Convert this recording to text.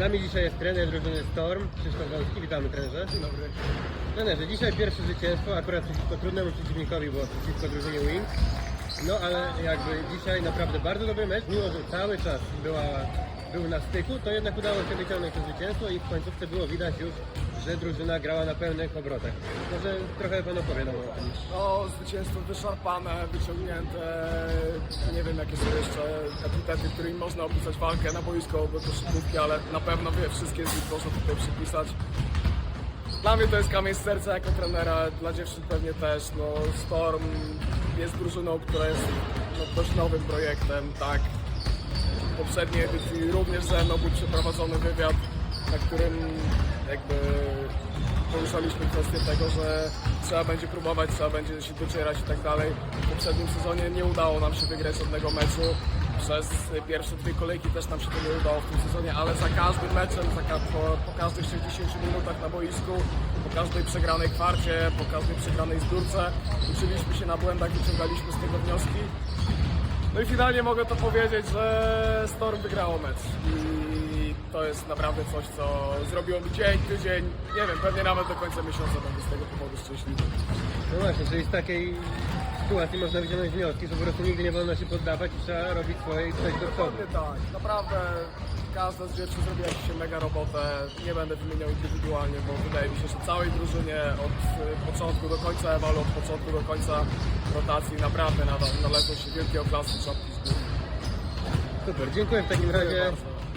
nami dzisiaj jest trener drużyny Storm, Krzysztof Wąski. Witamy trenerze. Dzień dobry. Trenerze, dzisiaj pierwsze zwycięstwo, akurat przeciwko trudnemu przeciwnikowi, bo przeciwko drużynie Wings. No ale jakby dzisiaj naprawdę bardzo dobry mecz, mimo że cały czas była, był na styku, to jednak udało się wyciągnąć to zwycięstwo i w końcówce było widać już, że drużyna grała na pełnych obrotach. Może trochę Pan opowie nam o tym. No, zwycięstwo wyszarpane, wyciągnięte. Nie wiem, jakie są jeszcze epitety, którymi można opisać walkę na boisko, bo to szybówki, ale na pewno wie, wszystkie z nich można tutaj przypisać. Dla mnie to jest kamień z serca jako trenera, dla dziewczyn pewnie też. No, Storm jest drużyną, która jest no, dość nowym projektem, tak. Poprzedniej edycji również ze mną był przeprowadzony wywiad, na którym jakby poruszaliśmy kwestię tego, że trzeba będzie próbować, trzeba będzie się docierać i tak dalej. W poprzednim sezonie nie udało nam się wygrać żadnego meczu. Przez pierwsze dwie kolejki też nam się to nie udało w tym sezonie, ale za każdym meczem, za ka- po, po każdych 60 minutach na boisku, po każdej przegranej kwarcie, po każdej przegranej zbiórce uczyliśmy się na błędach, wyciągaliśmy z tego wnioski. No i finalnie mogę to powiedzieć, że Storm wygrało mecz i to jest naprawdę coś, co zrobiło mi dzień, tydzień, nie wiem, pewnie nawet do końca miesiąca będę z tego powodu szczęśliwy. No właśnie, czyli z takiej sytuacji można wyciągnąć wnioski, że po prostu nigdy nie wolno się poddawać i trzeba robić swoje i przejść do przodu. Dokładnie tak, naprawdę każda z dziewczyn zrobiła dzisiaj mega robotę, nie będę wymieniał indywidualnie, bo wydaje mi się, że całej drużynie od y, początku do końca ewalu, od początku do końca rotacji naprawdę należą się wielkie oklaski czapki z góry. Super, dziękuję w takim razie. bardzo.